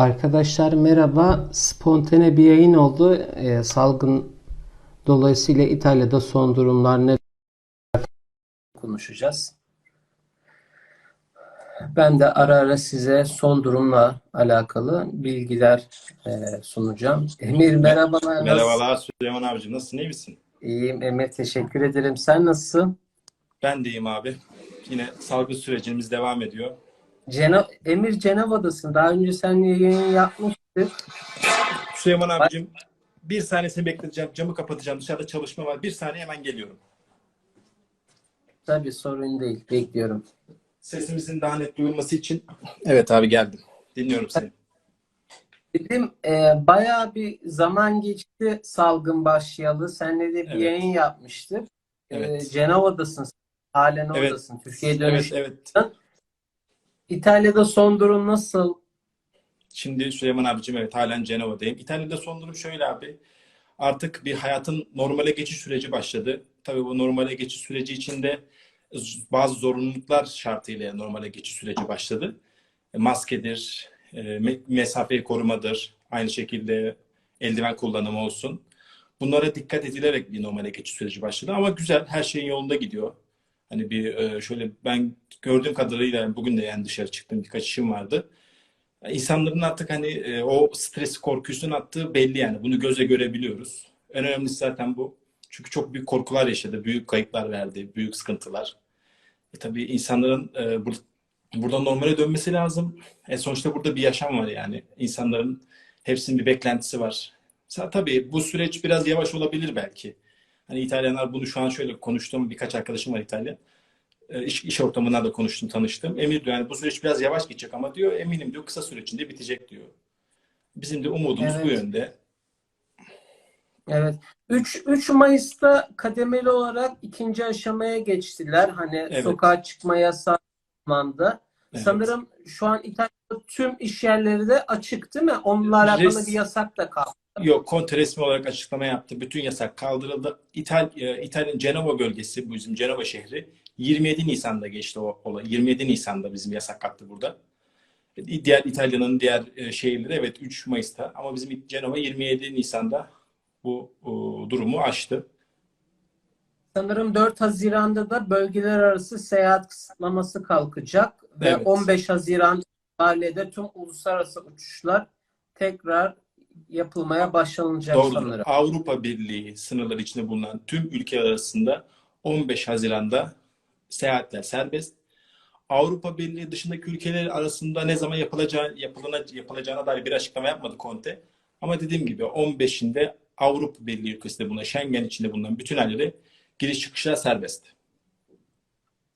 Arkadaşlar merhaba. Spontane bir yayın oldu. Ee, salgın dolayısıyla İtalya'da son durumlar ne konuşacağız. Ben de ara ara size son durumla alakalı bilgiler e, sunacağım. Emir merhabalar. Merhabalar Süleyman abicim. Nasılsın? iyi misin? İyiyim Emir teşekkür ederim. Sen nasılsın? Ben de iyiyim abi. Yine salgın sürecimiz devam ediyor. Ceno Emir Cenova'dasın. Daha önce seninle yayın yapmıştık. Süleyman abicim bir saniyesini bekleteceğim. Camı kapatacağım. Dışarıda çalışma var. Bir saniye hemen geliyorum. Tabii sorun değil. Bekliyorum. Sesimizin daha net duyulması için. Evet abi geldim. Dinliyorum seni. Dedim e, bayağı bir zaman geçti salgın başlayalı. Seninle de bir Evet. yayın yapmıştık. E, Evet. Cenova'dasın. Halen Evet. oradasın. Türkiye'ye Evet dönüş. evet. İtalya'da son durum nasıl? Şimdi Süleyman abicim evet halen Cenova'dayım. İtalya'da son durum şöyle abi. Artık bir hayatın normale geçiş süreci başladı. Tabii bu normale geçiş süreci içinde bazı zorunluluklar şartıyla normale geçiş süreci başladı. E, Maskedir, e, me- mesafeyi korumadır, aynı şekilde eldiven kullanımı olsun. Bunlara dikkat edilerek bir normale geçiş süreci başladı. Ama güzel, her şeyin yolunda gidiyor. Hani bir e, şöyle ben gördüğüm kadarıyla bugün de yani dışarı çıktım birkaç işim vardı. İnsanların artık hani e, o stres korkusunu attığı belli yani. Bunu göze görebiliyoruz. En önemlisi zaten bu. Çünkü çok büyük korkular yaşadı, büyük kayıplar verdi, büyük sıkıntılar. E tabii insanların e, bur- buradan normale dönmesi lazım. E sonuçta burada bir yaşam var yani. İnsanların hepsinin bir beklentisi var. Tabii bu süreç biraz yavaş olabilir belki. Hani İtalyanlar bunu şu an şöyle konuştuğum birkaç arkadaşım var İtalyan. E, iş, iş ortamından da konuştum, tanıştım. Emir diyor yani bu süreç biraz yavaş geçecek ama diyor eminim diyor kısa süre içinde bitecek diyor. Bizim de umudumuz bu Evet. yönde. Evet. 3 3 Mayıs'ta kademeli olarak ikinci aşamaya geçtiler. Hani Evet. sokağa çıkma zamanında. Evet. Sanırım şu an İtalya'da tüm iş yerleri de açık değil mi? Alakalı Res- bir yasak da kaldı. Yok, Conte resmi olarak açıklama yaptı. Bütün yasak kaldırıldı. İtal, e, İtalya'nın Cenova bölgesi, bu bizim Cenova şehri 27 Nisan'da geçti o olay. 27 Nisan'da bizim yasak kalktı burada. E, Diğer İtalya'nın diğer e, şehirleri evet 3 Mayıs'ta ama bizim Cenova 27 Nisan'da bu o, durumu aştı. Sanırım 4 Haziran'da da bölgeler arası seyahat kısıtlaması kalkacak ve Evet. 15 Haziran itibariyle tüm uluslararası uçuşlar tekrar yapılmaya başlanacak Doğrudur. sanırım. Avrupa Birliği sınırları içinde bulunan tüm ülkeler arasında 15 Haziran'da seyahatler serbest. Avrupa Birliği dışındaki ülkeler arasında ne zaman yapılacağı, yapılana, yapılacağına dair bir açıklama yapmadı Conte. Ama dediğim gibi 15'inde Avrupa Birliği ülkesinde bulunan, Schengen içinde bulunan bütün yerlere giriş çıkışlar serbest.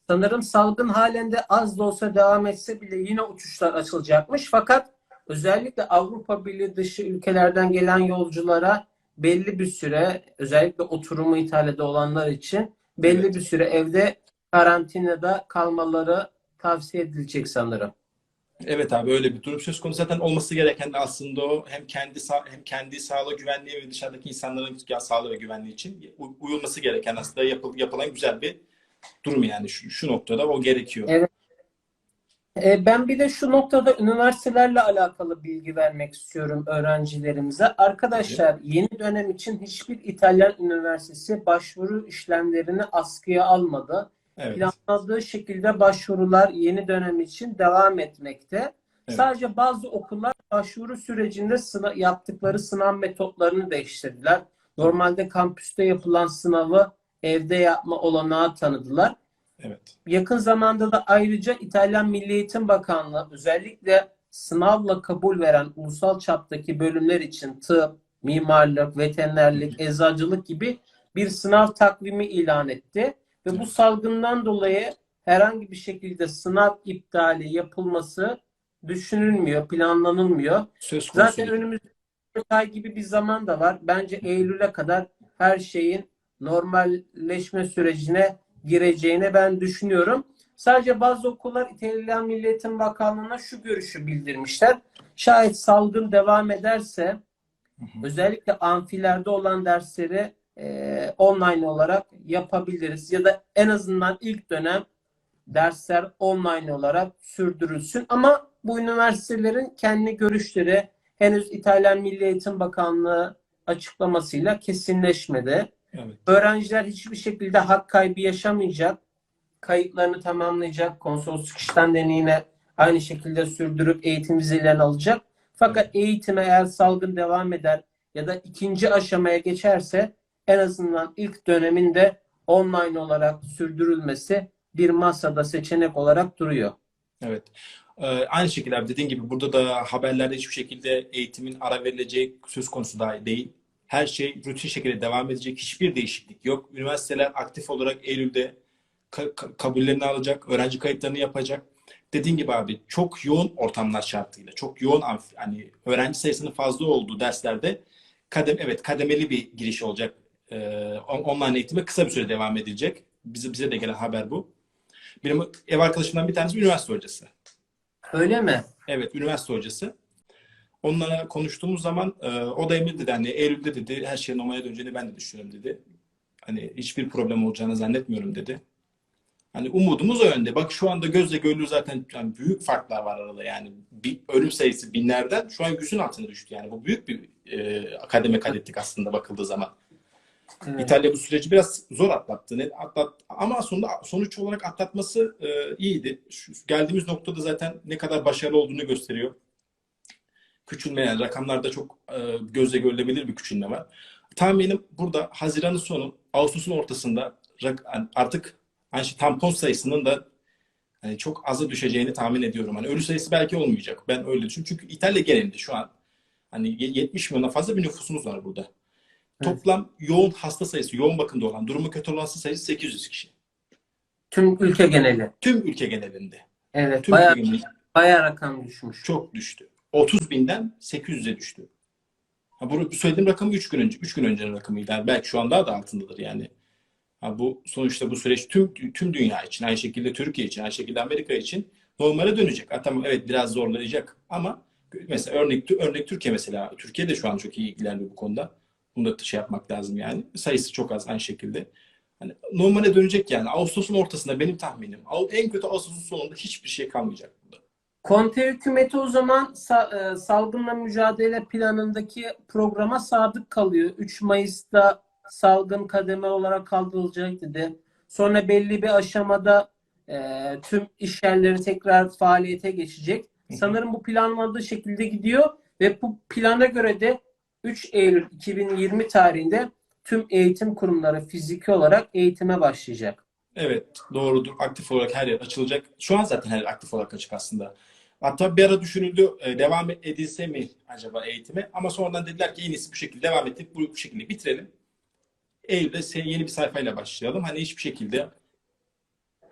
Sanırım salgın halen de az da olsa devam etse bile yine uçuşlar açılacakmış. Fakat özellikle Avrupa Birliği dışı ülkelerden gelen yolculara belli bir süre özellikle oturumu İtalya'da olanlar için belli Evet. bir süre evde karantinada kalmaları tavsiye edilecek sanırım. Evet abi öyle bir durum söz konusu. Zaten olması gereken de aslında o hem kendi hem kendi sağlığı güvenliği ve dışarıdaki insanların sağlığı ve güvenliği için uyulması gereken aslında yapıl, yapılan güzel bir durum yani şu, şu noktada o gerekiyor. Evet. E, Ben bir de şu noktada üniversitelerle alakalı bilgi vermek istiyorum öğrencilerimize. Arkadaşlar yeni dönem için hiçbir İtalyan üniversitesi başvuru işlemlerini askıya almadı. Evet. Planladığı şekilde başvurular yeni dönem için devam etmekte. Evet. Sadece bazı okullar başvuru sürecinde sınav, yaptıkları sınav metotlarını değiştirdiler. Normalde kampüste yapılan sınavı evde yapma olanağı tanıdılar. Evet. Yakın zamanda da ayrıca İtalyan Milli Eğitim Bakanlığı özellikle sınavla kabul veren ulusal çaptaki bölümler için tıp, mimarlık, veterinerlik, eczacılık gibi bir sınav takvimi ilan etti. Ve bu salgından dolayı herhangi bir şekilde sınav iptali yapılması düşünülmüyor, planlanılmıyor. Söz konusu Zaten önümüzde 4 ay gibi bir zaman da var. Bence Eylül'e kadar her şeyin normalleşme sürecine gireceğine ben düşünüyorum. Sadece bazı okullar İtalyan Milli Eğitim Bakanlığı'na şu görüşü bildirmişler. Şayet salgın devam ederse Hı hı. özellikle amfilerde olan dersleri e, online olarak yapabiliriz. Ya da en azından ilk dönem dersler online olarak sürdürülsün. Ama bu üniversitelerin kendi görüşleri henüz İtalyan Milli Eğitim Bakanlığı açıklamasıyla kesinleşmedi. Evet. Öğrenciler hiçbir şekilde hak kaybı yaşamayacak. Kayıtlarını tamamlayacak. Konsolosluk işten deneyine aynı şekilde sürdürüp eğitim vizelerini alacak. Fakat eğitime eğer salgın devam eder ya da ikinci aşamaya geçerse en azından ilk döneminde online olarak sürdürülmesi bir masada seçenek olarak duruyor. Evet. Ee, aynı şekilde abi dediğin gibi burada da haberlerde hiçbir şekilde eğitimin ara verileceği söz konusu dahi değil. Her şey rutin şekilde devam edecek. Hiçbir değişiklik yok. Üniversiteler aktif olarak Eylül'de ka- ka- kabullerini alacak, öğrenci kayıtlarını yapacak. Dediğin gibi abi çok yoğun ortamlar şartıyla, çok yoğun hani öğrenci sayısının fazla olduğu derslerde kadem evet kademeli bir giriş olacak. Ee, on- online eğitime kısa bir süre devam edilecek. Bize bize de gelen haber bu. Benim ev arkadaşımdan bir tanesi üniversite hocası. Öyle mi? Evet, üniversite hocası. Onunla konuştuğumuz zaman e, o da emin dedi hani Eylül'de dedi her şeyin normale döneceğini ben de düşünüyorum dedi. Hani hiçbir problem olacağını zannetmiyorum dedi. Hani umudumuz o yönde. Bak şu anda gözle görülür zaten yani büyük farklar var arada yani. Bir ölüm sayısı binlerden şu an yüzün altına düştü yani. Bu büyük bir e, kademe kat ettik aslında bakıldığı zaman. Evet. İtalya bu süreci biraz zor atlattı. Ne, atlat, ama sonunda sonuç olarak atlatması e, iyiydi. Şu, geldiğimiz noktada zaten ne kadar başarılı olduğunu gösteriyor. Küçülme yani rakamlarda çok e, gözle görülebilir bir küçülme var. Tahminim burada Haziran'ın sonu, Ağustos'un ortasında yani artık hani şu tampon sayısının da hani çok aza düşeceğini tahmin ediyorum. Hani ölü sayısı belki olmayacak. Ben öyle düşünüyorum. Çünkü İtalya genelinde şu an hani ye- 70 milyondan fazla bir nüfusumuz var burada. Toplam yoğun hasta sayısı, yoğun bakımda olan, durumu kötü olan hasta sayısı 800 kişi. Tüm ülke geneli. Tüm ülke genelinde. Evet. Tüm Bayağı, ülke genelinde bayağı rakam düşmüş. çok düştü. 30 binden 800'e düştü. Ha, bu söylediğim rakam 3 gün önce, 3 gün öncenin rakamıydı. Belki şu an daha da altındadır yani. Ha, bu sonuçta bu süreç tüm tüm dünya için, aynı şekilde Türkiye için, aynı şekilde Amerika için normale dönecek. Ha, tamam evet biraz zorlayacak ama mesela örnek örnek Türkiye mesela. Türkiye de şu an çok iyi ilerliyor bu konuda. Bunu da şey yapmak lazım yani. Sayısı çok az aynı şekilde. Hani normale dönecek yani. Ağustos'un ortasında benim tahminim. En kötü Ağustos'un sonunda hiçbir şey kalmayacak burada. Konte hükümeti o zaman e, salgınla mücadele planındaki programa sadık kalıyor. 3 Mayıs'ta salgın kademe olarak kaldırılacak dedi. Sonra belli bir aşamada e, tüm iş yerleri tekrar faaliyete geçecek. Sanırım bu planlandığı şekilde gidiyor ve bu plana göre de 3 Eylül 2020 tarihinde tüm eğitim kurumları fiziki olarak eğitime başlayacak. Evet doğrudur. Aktif olarak her yer açılacak. Şu an zaten her yer aktif olarak açık aslında. Hatta bir ara düşünüldü e, devam edilse mi acaba eğitime? Ama sonradan dediler ki en iyisi bu şekilde devam edip bu, bu şekilde bitirelim. Eylül'de yeni bir sayfayla başlayalım. Hani hiçbir şekilde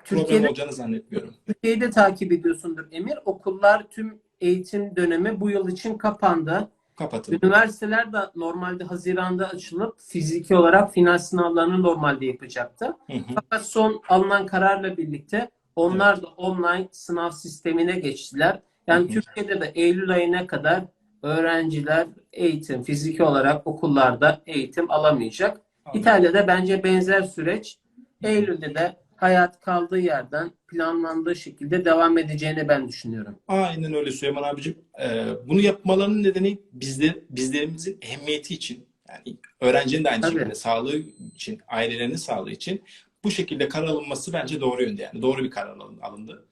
problem Türkiye'de olacağını zannetmiyorum. Türkiye'yi de takip ediyorsundur Emir. Okullar tüm eğitim dönemi bu yıl için kapandı. Kapatın. Üniversiteler de normalde Haziran'da açılıp fiziki olarak final sınavlarını normalde yapacaktı. Hı hı. Fakat son alınan kararla birlikte onlar da online sınav sistemine geçtiler. Yani Hı hı. Türkiye'de de Eylül ayına kadar öğrenciler eğitim, fiziki olarak okullarda eğitim alamayacak. İtalya'da bence benzer süreç Eylül'de de hayat kaldığı yerden planlandığı şekilde devam edeceğini ben düşünüyorum. Aynen öyle Süleyman abicim. Ee, bunu yapmalarının nedeni bizler, bizlerimizin ehemmiyeti için. Yani öğrencinin de aynı Tabii. şekilde sağlığı için, ailelerinin sağlığı için bu şekilde karar alınması bence doğru yönde yani. Doğru bir karar alın- alındı.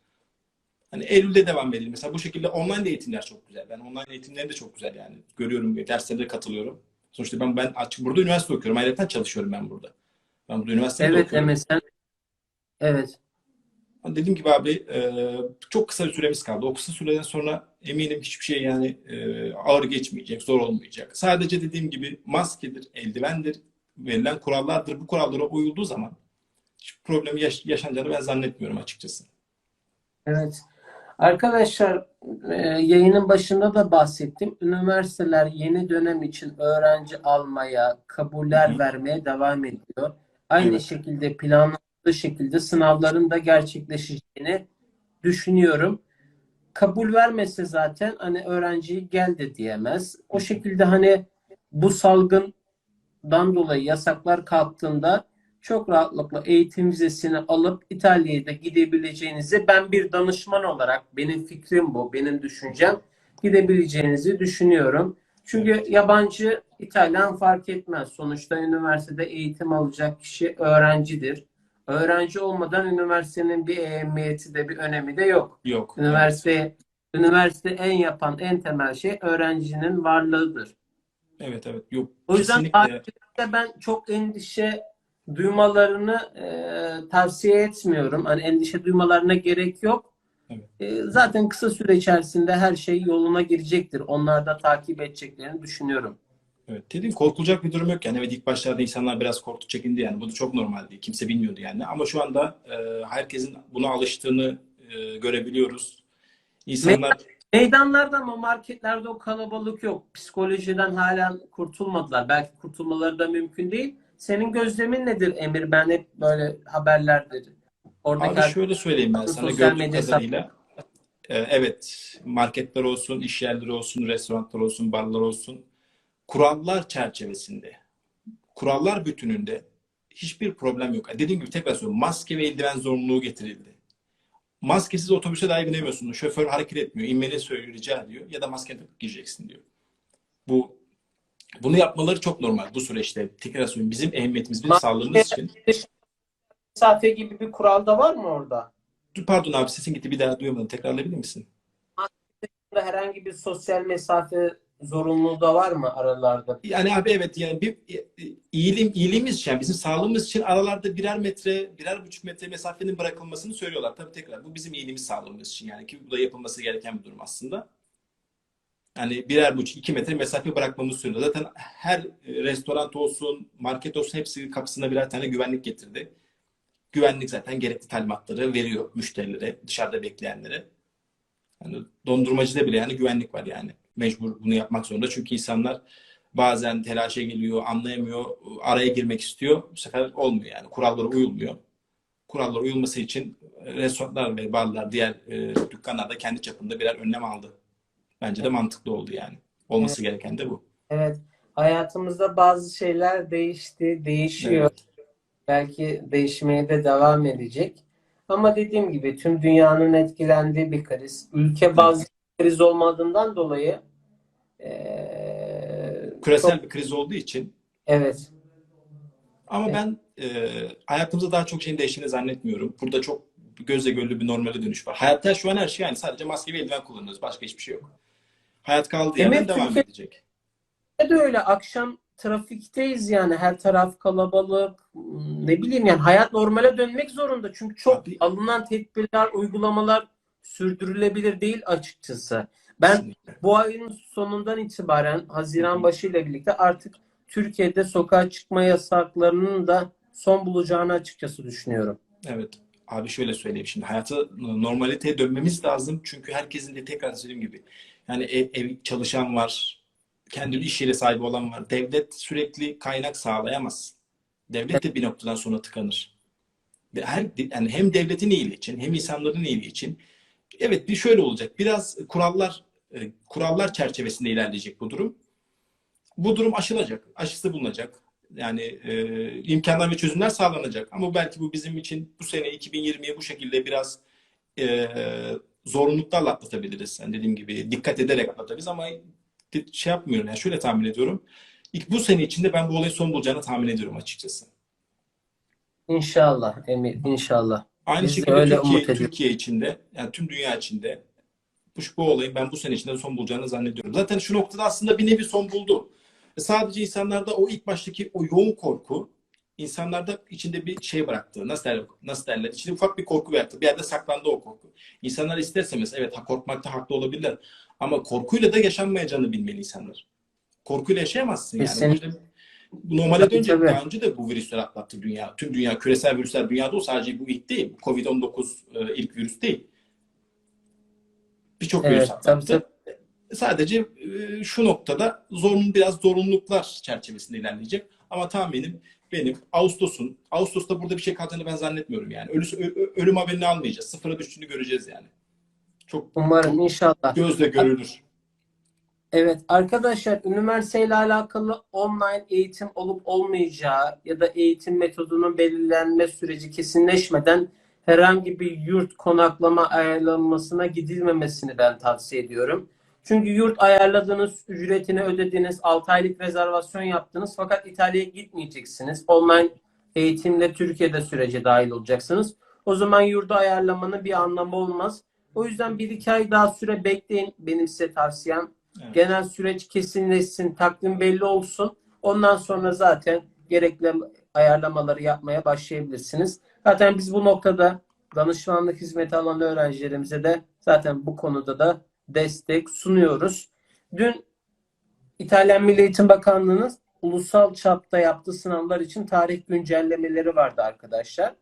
Hani Eylül'de devam edelim. Mesela bu şekilde online eğitimler çok güzel. Ben online eğitimleri de çok güzel yani. Görüyorum, derslere de katılıyorum. Sonuçta ben ben açık burada üniversite okuyorum. Ayrıca çalışıyorum ben burada. Ben burada üniversitede Evet okuyorum. MSN. Evet. Dediğim gibi abi e, çok kısa bir süremiz kaldı. O kısa süreden sonra eminim hiçbir şey yani e, ağır geçmeyecek, zor olmayacak. Sadece dediğim gibi maskedir, eldivendir, verilen kurallardır. Bu kurallara uyulduğu zaman hiçbir problem yaş- yaşanacağını ben zannetmiyorum açıkçası. Evet. Arkadaşlar e, yayının başında da bahsettim. Üniversiteler yeni dönem için öğrenci almaya, kabuller Hı vermeye devam ediyor. Aynı Evet. şekilde planlandığı şekilde sınavların da gerçekleşeceğini düşünüyorum. Kabul vermese zaten hani öğrenciyi gel de diyemez. O şekilde hani bu salgından dolayı yasaklar kalktığında çok rahatlıkla eğitim vizesini alıp İtalya'ya da gidebileceğinizi ben bir danışman olarak benim fikrim bu, benim düşüncem gidebileceğinizi düşünüyorum. Çünkü yabancı, İtalyan fark etmez. Sonuçta üniversitede eğitim alacak kişi öğrencidir. Öğrenci olmadan üniversitenin bir ehemmiyeti de bir önemi de yok. Yok. Üniversite üniversite en yapan en temel şey öğrencinin varlığıdır. Evet evet. Yok. O yüzden Kesinlikle. ben çok endişe duymalarını e, tavsiye etmiyorum. Hani endişe duymalarına gerek yok. Evet. E, zaten kısa süre içerisinde her şey yoluna girecektir. Onlar da takip edeceklerini düşünüyorum. Evet, dediğim korkulacak bir durum yok yani. Evet ilk başlarda insanlar biraz korktu, çekindi yani. Bu da çok normaldi. Kimse bilmiyordu yani. Ama şu anda e, herkesin buna alıştığını e, görebiliyoruz. İnsanlar Meydanlarda ama marketlerde o kalabalık yok. Psikolojiden halen kurtulmadılar. Belki kurtulmaları da mümkün değil. Senin gözlemin nedir Emir? Ben hep böyle haberlerdir. Oradaki Abi şöyle söyleyeyim ben sana gördüğüm kadarıyla. e, evet, marketler olsun, iş yerleri olsun, restoranlar olsun, barlar olsun. Kurallar çerçevesinde, kurallar bütününde hiçbir problem yok. Dediğim gibi tekrar söylüyorum. Maske ve eldiven zorunluluğu getirildi. Maskesiz otobüse dahi binemiyorsun. Şoför hareket etmiyor. İnmeni söylüyor, rica ediyor. Ya da maskeni takıp gireceksin diyor. Bu bunu yapmaları çok normal bu süreçte. Tekrar söylüyorum. Bizim ehemmiyetimiz, bizim sağlığımız için. mesafe gibi bir kural da var mı orada? Pardon abi sesin gitti bir daha duyamadım. Tekrarlayabilir misin? Herhangi bir sosyal mesafe zorunluluğu da var mı aralarda? Yani abi evet yani bir iyiliğim, iyiliğimiz için yani bizim sağlığımız için aralarda birer metre, birer buçuk metre mesafenin bırakılmasını söylüyorlar. Tabii tekrar bu bizim iyiliğimiz sağlığımız için yani ki bu da yapılması gereken bir durum aslında. Yani birer buçuk, iki metre mesafe bırakmamız söylüyor. Zaten her restoran olsun, market olsun hepsi kapısına birer tane güvenlik getirdi. Güvenlik zaten gerekli talimatları veriyor müşterilere, dışarıda bekleyenlere. Yani dondurmacıda bile yani güvenlik var yani. Mecbur bunu yapmak zorunda. Çünkü insanlar bazen telaşa geliyor, anlayamıyor, araya girmek istiyor. Bu sefer olmuyor yani. Kurallara uyulmuyor. Kurallara uyulması için restoranlar ve barlar, diğer e, dükkanlar da kendi çapında birer önlem aldı. Bence de mantıklı oldu yani. Olması gereken de bu. Evet. Hayatımızda bazı şeyler değişti, değişiyor. Evet. Belki değişmeye de devam edecek. Ama dediğim gibi tüm dünyanın etkilendiği bir kriz. Ülke bazı kriz olmadığından dolayı eee, Küresel çok- bir kriz olduğu için evet. ama Evet. ben e, hayatımızda daha çok şeyin değiştiğini zannetmiyorum. Burada çok gözle görülür bir normale dönüş var. Hayatta şu an her şey yani sadece maske ve eldiven kullanıyoruz. Başka hiçbir şey yok. Hayat kaldığı yerden Demek devam Türkiye- edecek. de öyle akşam trafikteyiz yani her taraf kalabalık ne bileyim yani hayat normale dönmek zorunda çünkü çok Abi- alınan tedbirler uygulamalar sürdürülebilir değil açıkçası. Ben Kesinlikle. bu ayın sonundan itibaren Haziran Hı hı. başı ile birlikte artık Türkiye'de sokağa çıkma yasaklarının da son bulacağını açıkçası düşünüyorum. Evet. Abi şöyle söyleyeyim şimdi hayatı normaliteye dönmemiz lazım. Çünkü herkesin de tekrar söylediğim gibi yani ev, ev çalışan var, kendi iş yeri sahibi olan var. Devlet sürekli kaynak sağlayamaz. Devlet de bir noktadan sonra tıkanır. Ve her yani hem devletin iyiliği için hem insanların iyiliği için evet bir şöyle olacak. Biraz kurallar e, kurallar çerçevesinde ilerleyecek bu durum. Bu durum aşılacak, aşısı bulunacak. Yani e, imkanlar ve çözümler sağlanacak. Ama belki bu bizim için bu sene 2020'ye bu şekilde biraz e, zorunluluklarla atlatabiliriz. Yani dediğim gibi dikkat ederek atlatabiliriz ama şey yapmıyorum. Yani şöyle tahmin ediyorum. İlk bu sene içinde ben bu olayın son bulacağını tahmin ediyorum açıkçası. İnşallah Emir, inşallah. Aynı Biz de şekilde öyle Türkiye. Türkiye içinde, yani tüm dünya içinde bu, bu olayın ben bu sene içinde son bulacağını zannediyorum. Zaten şu noktada aslında bir nevi son buldu. Sadece insanlarda o ilk baştaki o yoğun korku insanlarda içinde bir şey bıraktı. Nasıl derler? Nasıl derler? İçinde ufak bir korku bıraktı. Bir yerde saklandı o korku. İnsanlar isterseniz evet ha, korkmakta haklı olabilirler. Ama korkuyla da yaşanmayacağını bilmeli insanlar. Korkuyla yaşayamazsın yani. Kesinlikle. İşte- bu normale Tabii, dönecek. tabii. Daha önce de bu virüsler atlattı dünya. Tüm dünya, küresel virüsler dünyada o sadece bu ilk değil. Covid-19 e, ilk virüs değil. Birçok Evet, virüs tabii, atlattı. Sadece e, şu noktada zorun biraz zorunluluklar çerçevesinde ilerleyecek. Ama tahminim benim Ağustos'un Ağustos'ta burada bir şey kalacağını ben zannetmiyorum yani. Ölü, ölüm haberini almayacağız. Sıfıra düştüğünü göreceğiz yani. Çok Umarım inşallah. gözle görülür. Evet arkadaşlar üniversiteyle alakalı online eğitim olup olmayacağı ya da eğitim metodunun belirlenme süreci kesinleşmeden herhangi bir yurt konaklama ayarlanmasına gidilmemesini ben tavsiye ediyorum. Çünkü yurt ayarladığınız, ücretini ödediğiniz, 6 aylık rezervasyon yaptınız fakat İtalya'ya gitmeyeceksiniz. Online eğitimle Türkiye'de sürece dahil olacaksınız. O zaman yurdu ayarlamanın bir anlamı olmaz. O yüzden bir iki ay daha süre bekleyin benim size tavsiyem. Evet. Genel süreç kesinleşsin, takvim belli olsun. Ondan sonra zaten gerekli ayarlamaları yapmaya başlayabilirsiniz. Zaten biz bu noktada danışmanlık hizmeti alan öğrencilerimize de zaten bu konuda da destek sunuyoruz. Dün İtalyan Milli Eğitim Bakanlığı'nın ulusal çapta yaptığı sınavlar için tarih güncellemeleri vardı arkadaşlar.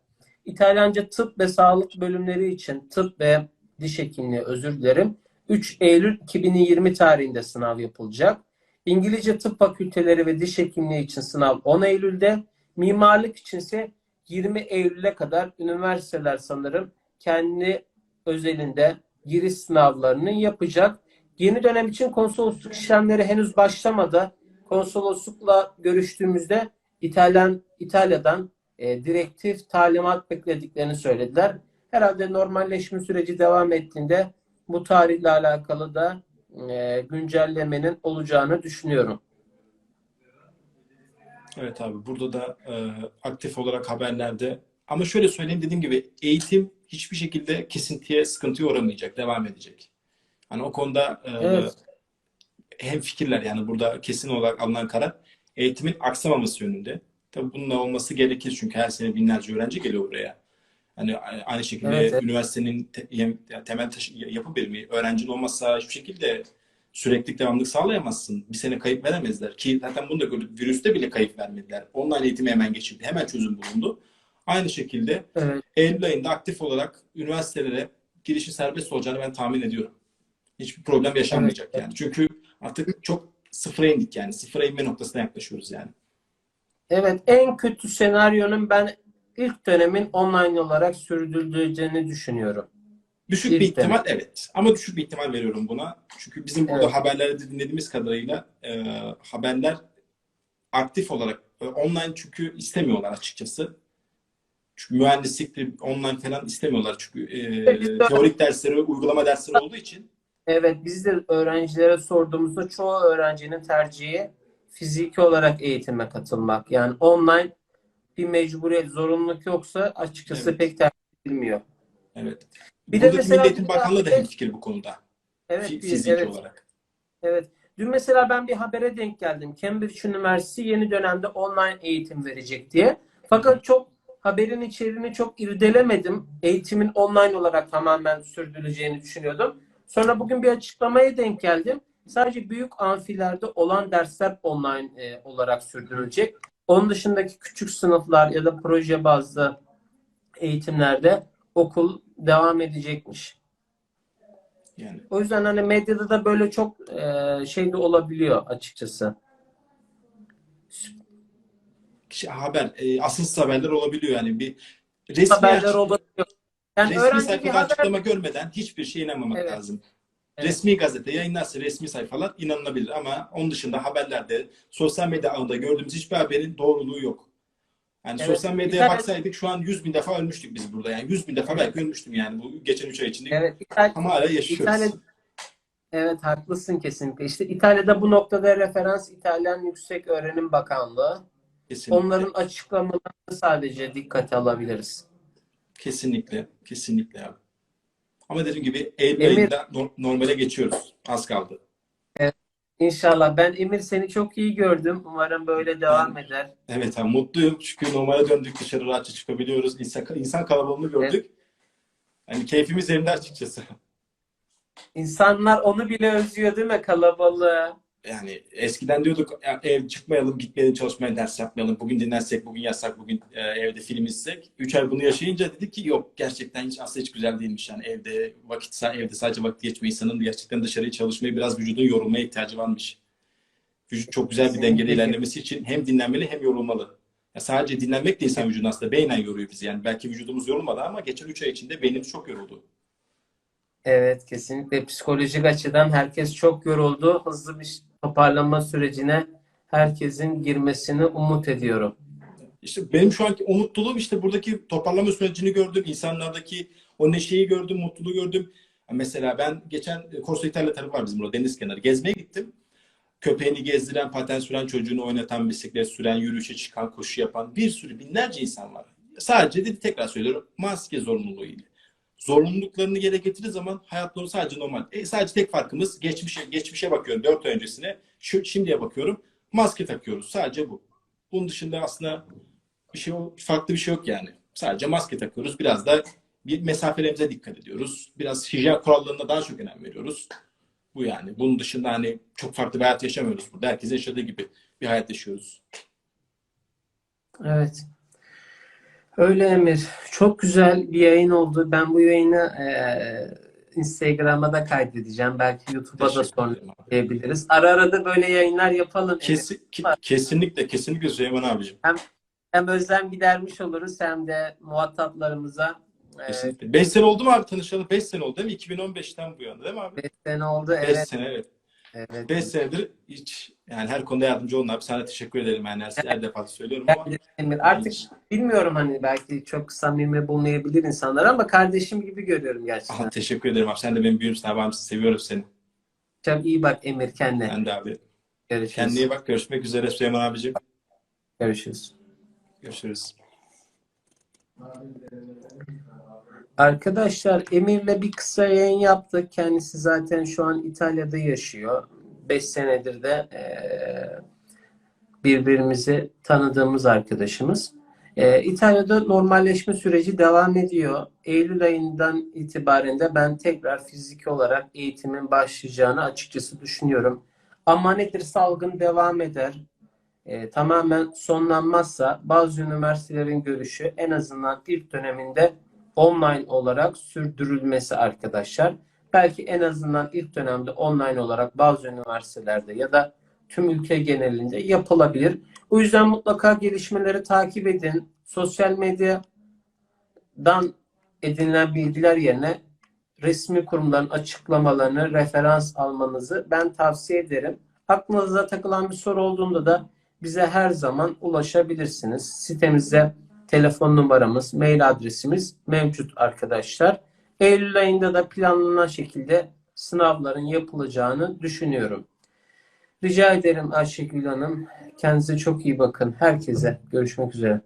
İtalyanca tıp ve sağlık bölümleri için tıp ve diş hekimliği özür dilerim. 3 Eylül 2020 tarihinde sınav yapılacak. İngilizce tıp fakülteleri ve diş hekimliği için sınav 10 Eylül'de. Mimarlık içinse 20 Eylül'e kadar üniversiteler sanırım kendi özelinde giriş sınavlarını yapacak. Yeni dönem için konsolosluk işlemleri henüz başlamadı. Konsoloslukla görüştüğümüzde İtalyan İtalya'dan e, direktif talimat beklediklerini söylediler. Herhalde normalleşme süreci devam ettiğinde bu tarihle alakalı da e, güncellemenin olacağını düşünüyorum. Evet abi burada da e, aktif olarak haberlerde ama şöyle söyleyeyim dediğim gibi eğitim hiçbir şekilde kesintiye sıkıntıya uğramayacak, devam edecek. Hani o konuda e, Evet. hem fikirler yani burada kesin olarak alınan karar eğitimin aksamaması yönünde. Tabii bunun da olması gerekir çünkü her sene binlerce öğrenci geliyor buraya. Hani aynı şekilde Evet, evet. üniversitenin te- yani temel taşı, yapı birimi öğrencin olmazsa hiçbir şekilde sürekli devamlılık sağlayamazsın. Bir sene kayıp veremezler ki zaten bunu da gördük. Virüste bile kayıp vermediler. Online eğitimi hemen geçildi. Hemen çözüm bulundu. Aynı şekilde Evet. Eylül ayında aktif olarak üniversitelere girişi serbest olacağını ben tahmin ediyorum. Hiçbir problem yaşanmayacak yani. Çünkü artık çok sıfıra indik yani. Sıfıra inme noktasına yaklaşıyoruz yani. Evet, en kötü senaryonun ben ilk dönemin online olarak sürdürüleceğini düşünüyorum. Düşük İlk bir ihtimal dönem. evet. Ama düşük bir ihtimal veriyorum buna. Çünkü bizim burada Evet. haberlerde dinlediğimiz kadarıyla e, haberler aktif olarak e, online çünkü istemiyorlar açıkçası. Çünkü mühendislikte online falan istemiyorlar çünkü e, de- teorik dersleri, uygulama dersleri olduğu için. Evet, biz de öğrencilere sorduğumuzda çoğu öğrencinin tercihi fiziki olarak eğitime katılmak. Yani online bir mecburiyet, zorunluluk yoksa açıkçası Evet. pek tercih edilmiyor. Evet. Bir de Buradaki mesela Milli Eğitim bir Bakanlığı da hemfikir bu konuda. Evet, Fiziki evet. olarak. Evet. Dün mesela ben bir habere denk geldim. Cambridge Üniversitesi yeni dönemde online eğitim verecek diye. Fakat çok haberin içeriğini çok irdelemedim. Eğitimin online olarak tamamen sürdürüleceğini düşünüyordum. Sonra bugün bir açıklamaya denk geldim. Sadece büyük amfilerde olan dersler online e, olarak sürdürülecek. Onun dışındaki küçük sınıflar ya da proje bazlı eğitimlerde okul devam edecekmiş. Yani O yüzden hani medyada da böyle çok e, şey de olabiliyor açıkçası. Şey, haber, e, asılsız haberler olabiliyor yani bir resmi Haberler olabiliyor. Yani resmi sayfada haber açıklama görmeden hiçbir şeye inanmamak Evet. lazım. Evet. Resmi gazete yayınlarsa resmi sayfalar inanılabilir ama onun dışında haberlerde sosyal medya ağında gördüğümüz hiçbir haberin doğruluğu yok. Yani Evet. sosyal medyaya tane- baksaydık şu an 100 bin defa ölmüştük biz burada. Yani 100 bin defa Evet. belki ölmüştüm yani bu geçen 3 ay içinde. evet İtalya, Ama hala yaşıyoruz. İtalya evet haklısın kesinlikle. İşte İtalya'da bu noktada referans İtalyan Yüksek Öğrenim Bakanlığı. Kesinlikle. Onların açıklamalarını sadece dikkate alabiliriz. Kesinlikle. Kesinlikle abi. Ama dediğim gibi Eylül Emir- ayında no- normale geçiyoruz. Az kaldı. İnşallah. Ben Emir seni çok iyi gördüm. Umarım böyle devam eder. Evet abi mutluyum çünkü normale döndük dışarı rahatça çıkabiliyoruz. İnsan, insan kalabalığını gördük. Yani keyfimiz yerinde açıkçası. İnsanlar onu bile özlüyor değil mi kalabalığı? Yani eskiden diyorduk "Ya ev çıkmayalım, gitmeyelim çalışmaya, ders yapmayalım. Bugün dinlensek, bugün yatsak, bugün e, evde film izlesek. Üç ay bunu yaşayınca dedik ki yok gerçekten hiç aslında hiç güzel değilmiş. Yani evde vakit, evde sadece vakit geçme insanın gerçekten dışarıya çalışmayı biraz vücudun yorulmaya ihtiyacı varmış. Vücut çok güzel bir dengede ilerlemesi için hem dinlenmeli hem yorulmalı. Ya sadece dinlenmek de insan vücudunu aslında beynen yoruyor bizi. Yani belki vücudumuz yorulmadı ama geçen üç ay içinde beynimiz çok yoruldu. Evet kesinlikle psikolojik açıdan herkes çok yoruldu. Hızlı bir toparlanma sürecine herkesin girmesini umut ediyorum. İşte benim şu anki o mutluluğum işte buradaki toparlama sürecini gördüm. insanlardaki o neşeyi gördüm, mutluluğu gördüm. Mesela ben geçen e, Corso İtalya tarafı var bizim burada deniz kenarı. Gezmeye gittim. Köpeğini gezdiren, paten süren, çocuğunu oynatan, bisiklet süren, yürüyüşe çıkan, koşu yapan bir sürü binlerce insan var. Sadece dedi tekrar söylüyorum maske zorunluluğu ile. Zorunluluklarını yere getirdiği zaman hayatları sadece normal. E, sadece tek farkımız geçmişe geçmişe bakıyorum 4 ay öncesine. Şu, şimdiye bakıyorum. Maske takıyoruz. Sadece bu. Bunun dışında aslında bir şey farklı bir şey yok yani. Sadece maske takıyoruz. Biraz da bir mesafelerimize dikkat ediyoruz. Biraz hijyen kurallarına daha çok önem veriyoruz. Bu yani. Bunun dışında hani çok farklı bir hayat yaşamıyoruz burada. Herkes yaşadığı gibi bir hayat yaşıyoruz. Evet. Öyle Emir. Çok güzel bir yayın oldu. Ben bu yayını eee Instagram'a da kaydedeceğim. Belki YouTube'a da sonra diyebiliriz. Ara ara da böyle yayınlar yapalım. Emir. Kesin, ki- kesinlikle, kesinlikle Süleyman abicim. Hem özlem gidermiş oluruz hem de muhataplarımıza eee Kesinlikle. 5 sene oldu mu abi tanışalı? 5 sene oldu değil mi? 2015'ten bu yana değil mi abi? beş sene oldu. 5 Evet. sene evet. Evet. 5 senedir hiç yani her konuda yardımcı olun abi. Sana teşekkür ederim. Yani her, her defasında söylüyorum ama Emir. Artık bilmiyorum hani belki çok samimi bulmayabilir insanlar ama kardeşim gibi görüyorum gerçekten. Aha, teşekkür ederim abi. Sen de benim büyüğümsün abi. Seviyorum seni. Çok iyi bak Emir kendine. Ben de abi. Görüşürüz. Kendine iyi bak. Görüşmek üzere Süleyman abicim. Görüşürüz. Görüşürüz. Arkadaşlar Emir'le bir kısa yayın yaptık. Kendisi zaten şu an İtalya'da yaşıyor. 5 senedir de eee, birbirimizi tanıdığımız arkadaşımız. Eee, İtalya'da normalleşme süreci devam ediyor. Eylül ayından itibaren de ben tekrar fiziki olarak eğitimin başlayacağını açıkçası düşünüyorum. Ama nedir salgın devam eder. Eee, tamamen sonlanmazsa bazı üniversitelerin görüşü en azından ilk döneminde online olarak sürdürülmesi arkadaşlar. Belki en azından ilk dönemde online olarak bazı üniversitelerde ya da tüm ülke genelinde yapılabilir. O yüzden mutlaka gelişmeleri takip edin. Sosyal medyadan edinilen bilgiler yerine resmi kurumların açıklamalarını referans almanızı ben tavsiye ederim. Aklınıza takılan bir soru olduğunda da bize her zaman ulaşabilirsiniz. Sitemizde telefon numaramız, mail adresimiz mevcut arkadaşlar. Eylül ayında da planlanan şekilde sınavların yapılacağını düşünüyorum. Rica ederim Ayşegül Hanım. Kendinize çok iyi bakın. Herkese görüşmek üzere.